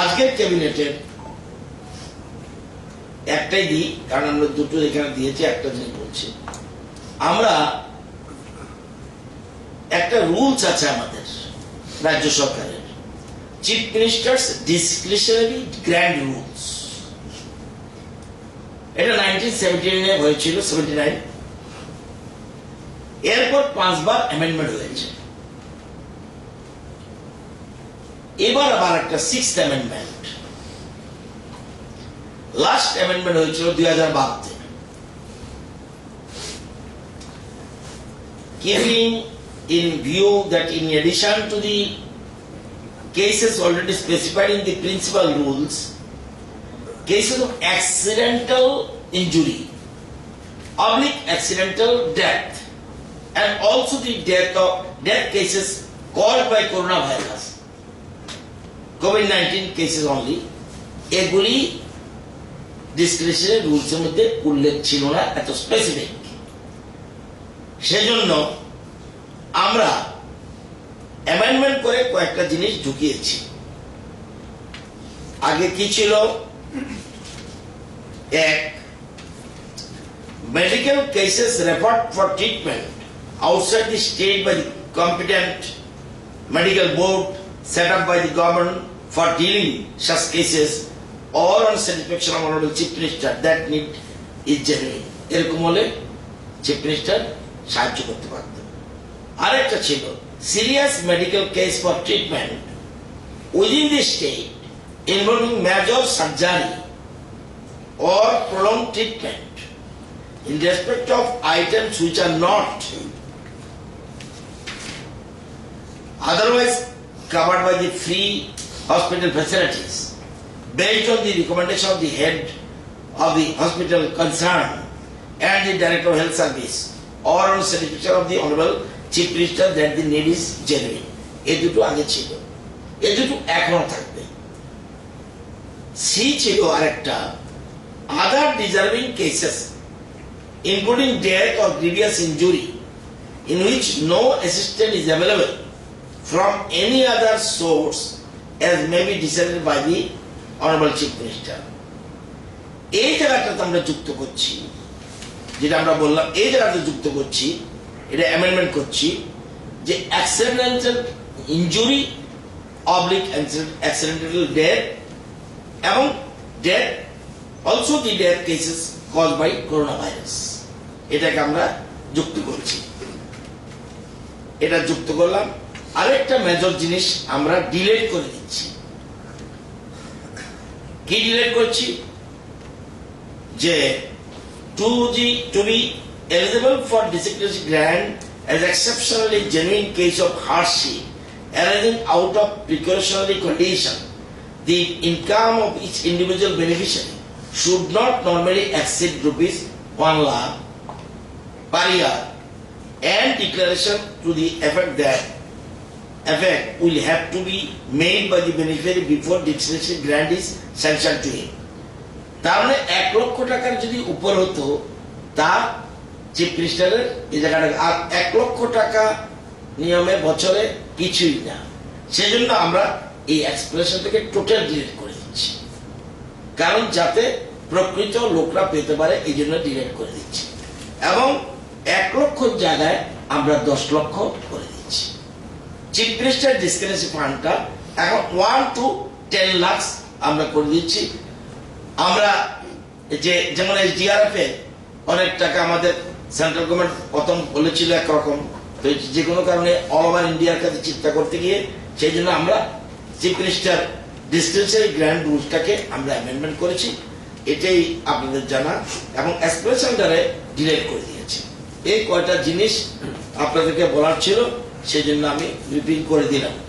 আজকের ক্যাবিনেটের একটাই দিই কারণ আমরা দুটো এখানে দিয়েছি, একটা জিনিস বলছি। আমরা একটা রুলস আছে আমাদের, রাজ্য সরকারের। Chief minister's discretionary grant rules এটা নাইনটিন সেভেন্টি নাইনে হয়েছিল সেভেন্টি নাইন এরপর পাঁচবার অ্যামেন্ডমেন্ট হয়েছে। এবার আবার একটা সিক্স অ্যামেন্ডমেন্ট লাস্ট অ্যামেন্ডমেন্ট হয়েছিল দুই হাজার বারোতে keeping in view that in addition to the cases already specified in the principal rules, cases of accidental injury, oblique accidental death, and also the death of death cases caused by coronavirus, COVID-19 cases only, এগুলি ডিসক্রিপশনের রুলসের মধ্যে উল্লেখ ছিল না এত specific সেজন্য আমরা amendment করে কয়েকটা জিনিস ঢুকিয়েছি। আগে কি ছিল? এক medical cases referred for treatment outside the state by competent medical board set up by the government for dealing such cases or on satisfaction of honorable chief minister that need is genuine এরকম হলে chief minister সাহায্য করতে পারতেন আরেকটা ছিল serious medical case for treatment within the state major surgery or prolonged treatment in respect of items which are not otherwise covered by the free hospital facilities based on the recommendation of the head of the hospital concerned and the director of health service or on satisfaction of the honorable chief minister that the need is genuine এই দুটো আগে ছিল এই দুটো এখনও থাকবে C ছিল আরেকটা other deserving cases including death or grievous injury in which no assistance is available from any other source as may be decided by the honorable chief minister. এই জায়গাটাতে আমরা যুক্ত করছি। যেটা আমরা বললাম, এই জায়গাতে যুক্ত করছি, এটা অ্যামেন্ডমেন্ট করছি যে accidental injury oblique accidental death এবং death also the death cases cause by corona virus এটাকে আমরা যুক্ত করছি। এটা যুক্ত করলাম। আরেকটা মেজর জিনিস আমরা ডিলেট করে দিচ্ছি কি ডিলেট করছি যে two g to be eligible for disciplinary grant as exceptionally genuine case of hardship arising out of precautionary condition the income of each individual beneficiary should not normally exceed rupees 1 lakh per year and declaration to the effect that effect will have to be made by the beneficiary before discretionary grant is sanctioned to him. তার মানে এক লক্ষ টাকার যদি উপর হতো, তার chief মিনিস্টারের আর এক লক্ষ টাকা নিয়মে বছরে কিছুই না। সেজন্য আমরা এই এক্সপ্রেশনটাকে টোটাল ডিলিট করে দিচ্ছি। কারণ যাতে প্রকৃত লোকরা পেতে পারে, এই জন্য ডিলিট করে দিচ্ছি। এবং এক লক্ষ জায়গায় আমরা দশ লক্ষ করে চিফ মিনিস্টার ডিসক্রিপেন্সি ফান্ডটা এখন ওয়ান টু টেন লাখস আমরা করে দিচ্ছি। আমরা যে যেমন এসডিআরএফ এ অনেক টাকা আমাদের সেন্ট্রাল গভর্নমেন্ট প্রথম বলেছিল একরকম। তো যে কোনো কারণে অল ওভার ইন্ডিয়ার কাছে চিন্তা করতে গিয়ে সেই জন্য আমরা চিফ মিনিস্টার ডিসক্রিপশনারি গ্র্যান্ড রুলসটাকে আমরা অ্যামেন্ডমেন্ট করেছি। এটাই আপনাদের জানা এবং এক্সপ্রেশনটারে ডিলেট করে দিয়েছি। এই কয়টা জিনিস আপনাদেরকে বলার ছিল। সেই জন্য আমি রিপিট করে দিলাম।